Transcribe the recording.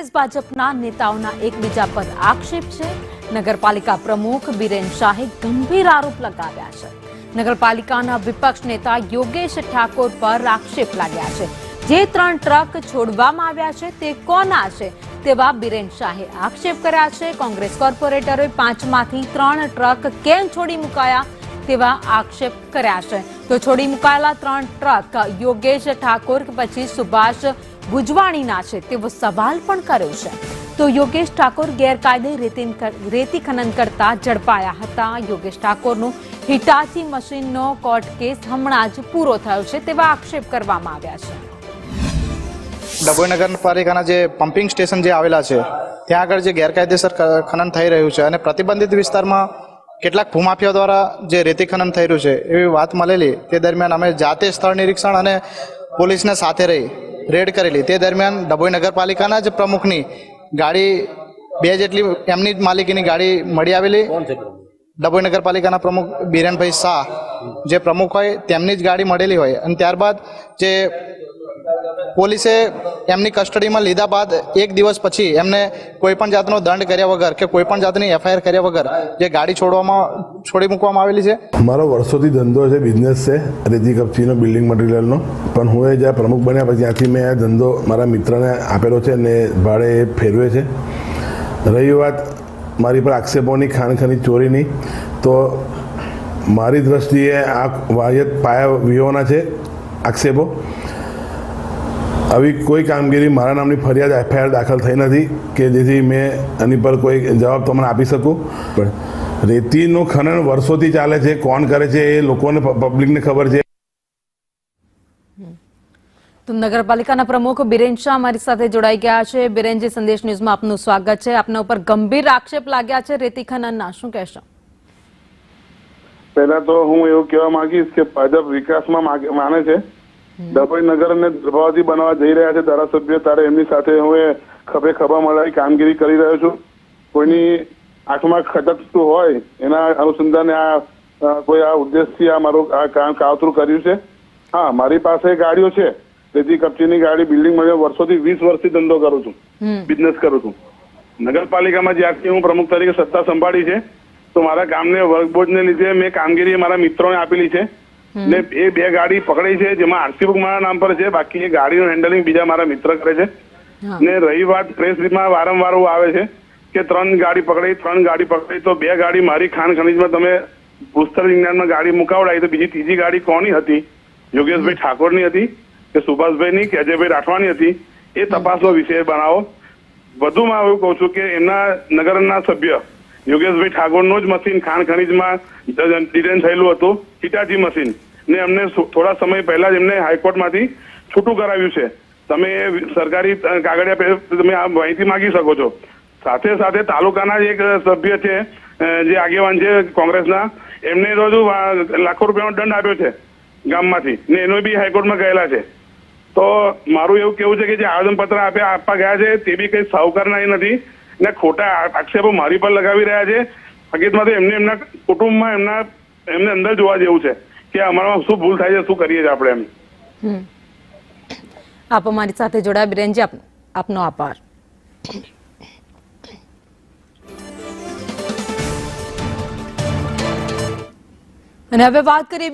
કોંગ્રેસ ભાજપના નેતાઓના એકબીજા પર આક્ષેપ છે. નગરપાલિકા પ્રમુખ બિરેન શાહે ગંભીર આરોપ લગાવ્યા છે. નગરપાલિકાના વિપક્ષ નેતા યોગેશ ઠાકોર પર આક્ષેપ લાગ્યા છે. જે ત્રણ ટ્રક છોડવામાં આવ્યા છે તે કોના છે? તેવા બિરેન શાહે આક્ષેપ કર્યા છે. કોંગ્રેસ કોર્પોરેટરોએ પાંચમાંથી ત્રણ ટ્રક કેમ છોડી મુકાયા તેવા આક્ષેપ કર્યા છે. તો છોડી મુકાયેલા ત્રણ ટ્રક યોગેશ ઠાકોર પછી સુભાષ ભુજવાણીના છે તેવો સવાલ પણ કર્યો છે. તો યોગેશ ઠાકોર ગેરકાયદે રેતી ખનન કરતા ઝડપાયા હતા. યોગેશ ઠાકોરનું હિટાચી મશીનનો કોર્ટ કેસ હમણાં જ પૂરો થયો છે તેવા આક્ષેપ કરવામાં આવ્યા છે. ડભોઈ નગરપાલિકાના જે પમ્પિંગ સ્ટેશન જે આવેલા છે, ત્યાં આગળ જે ગેરકાયદેસર ખનન થઈ રહ્યું છે અને પ્રતિબંધિત વિસ્તારમાં કેટલાક ભૂમાફિયા દ્વારા જે રેતી ખનન થઈ રહ્યું છે, એવી વાત મળેલી. તે દરમિયાન અમે જાતે સ્થળ નિરીક્ષણ અને પોલીસને સાથે રહી રેડ કરેલી. તે દરમિયાન ડભોઈ નગરપાલિકાના જ પ્રમુખની ગાડી બે જેટલી એમની જ માલિકીની ગાડી મળી આવેલી. ડભોઈ નગરપાલિકાના પ્રમુખ બિરેનભાઈ શાહ જે પ્રમુખ હોય તેમની જ ગાડી મળેલી હોય. અને ત્યારબાદ જે પોલીસે એમની કસ્ટડીમાં લીધા બાદ એક દિવસ પછી એમને કોઈ પણ જાતનો દંડ કર્યા વગર કે કોઈ પણ જાતની એફઆઈઆર કર્યા વગર જે ગાડી છોડવામાં, છોડી મૂકવામાં આવેલી છે. મારો વર્ષોથી ધંધો છે બિઝનેસ છે, રેતી કપચીનો બિલ્ડિંગ મટીરિયલનો પણ હું એ જ્યાં પ્રમુખ બન્યા પછી ત્યાંથી મેં આ ધંધો મારા મિત્રને આપેલો છે ને ભાડે એ ફેરવે છે. રહી વાત મારી પર આક્ષેપોની, ખાણખની, ચોરીની, તો મારી દ્રષ્ટિએ આ વાયત પાયા વિહોના છે આક્ષેપો. આવી કોઈ કામગીરી મારા નામની ફરિયાદ એફઆઈઆર દાખલ થઈ નથી કે જેથી મેં એની પર કોઈ જવાબ તમને આપી શકું. પણ રેતીનું ખનન વર્ષોથી ચાલે છે કોણ કરે છે એ લોકોને પબ્લિકને ખબર છે. તો નગરપાલિકાના પ્રમુખ બિરેન શાહ અમારી સાથે જોડાઈ ગયા છે. બિરેનજી સંદેશ ન્યૂઝમાં આપનું સ્વાગત છે. આપના ઉપર ગંભીર આક્ષેપ લાગ્યા છે રેતી ખનનના. શું કહેશો? પહેલા તો હું એવું કહેવા માંગીશ કે ભાજપ વિકાસમાં માને છે ડભોઈ નગરને પ્રભાવતી બનવા જઈ રહ્યા છે ધારાસભ્ય. તારે એમની સાથે હું એ ખભે ખભા મળાવી કામગીરી કરી રહ્યો છું. કોઈની આંખમાં ખટકતું હોય એના અનુસંધાને આ કોઈ આ ઉદ્દેશથી આ મારું આ કામ કાવતરું કર્યું છે? હા મારી પાસે ગાડીઓ છે. તેથી કપચીની ગાડી બિલ્ડિંગ મળે વર્ષોથી વીસ વર્ષથી ધંધો કરું છું. બિઝનેસ કરું છું. નગરપાલિકામાં જ્યારથી હું પ્રમુખ તરીકે સત્તા સંભાળી છે તો મારા ગામને વર્કબોર્ડને લીધે મેં કામગીરી મારા મિત્રોને આપેલી છે. ને એ બે ગાડી પકડી છે જેમાં આરસી બુક મારા નામ પર છે બાકી એ ગાડીનું હેન્ડલિંગ બીજા મારા મિત્ર કરે છે. ને રહી વાત પ્રેસમાં વારંવાર આવે છે કે ત્રણ ગાડી પકડી ત્રણ ગાડી પકડી તો બે ગાડી મારી ખાણ ખનીજમાં તમે ભૂસ્તર વિજ્ઞાનમાં ગાડી મુકાવડાવી તો બીજી ત્રીજી ગાડી કોની હતી? યોગેશભાઈ ઠાકોરની હતી કે સુભાષભાઈની કે અજયભાઈ રાઠવાની હતી? એ તપાસનો વિષય બનાવો. વધુમાં એવું કહું છું કે એમના નગરના સભ્ય યોગેશભાઈ ઠાકોરનું જ મશીન ખાણ ખનીજમાં ડિટેન થયેલું હતું હિટાચી મશીન ને અમને થોડા સમય પહેલા જ એમને હાઈકોર્ટમાંથી છૂટું કરાવ્યું છે. તમે સરકારી કાગળિયા તમે આ માહિતી માંગી શકો છો. સાથે સાથે તાલુકાના એક સભ્ય છે જે આગેવાન છે કોંગ્રેસના, એમને હજુ લાખો રૂપિયાનો દંડ આપ્યો છે ગામમાંથી. ને એનો બી હાઈકોર્ટમાં ગયેલા છે. તો મારું એવું કેવું છે કે જે આવેદનપત્ર આપ્યા આપવા ગયા છે, તે બી કંઈ સાવકારના નથી. ને ખોટા આક્ષેપો મારી પર લગાવી રહ્યા છે. હકીકતમાં તો એમને એમના કુટુંબમાં એમના એમને અંદર જોવા જેવું છે કે અમારામાં શું ભૂલ થાય છે, શું કરીએ છીએ આપણે એમ. આપ અમારી સાથે જોડાયા બિરેનજી, આપ આપનો આભાર. અને હવે વાત કરીએ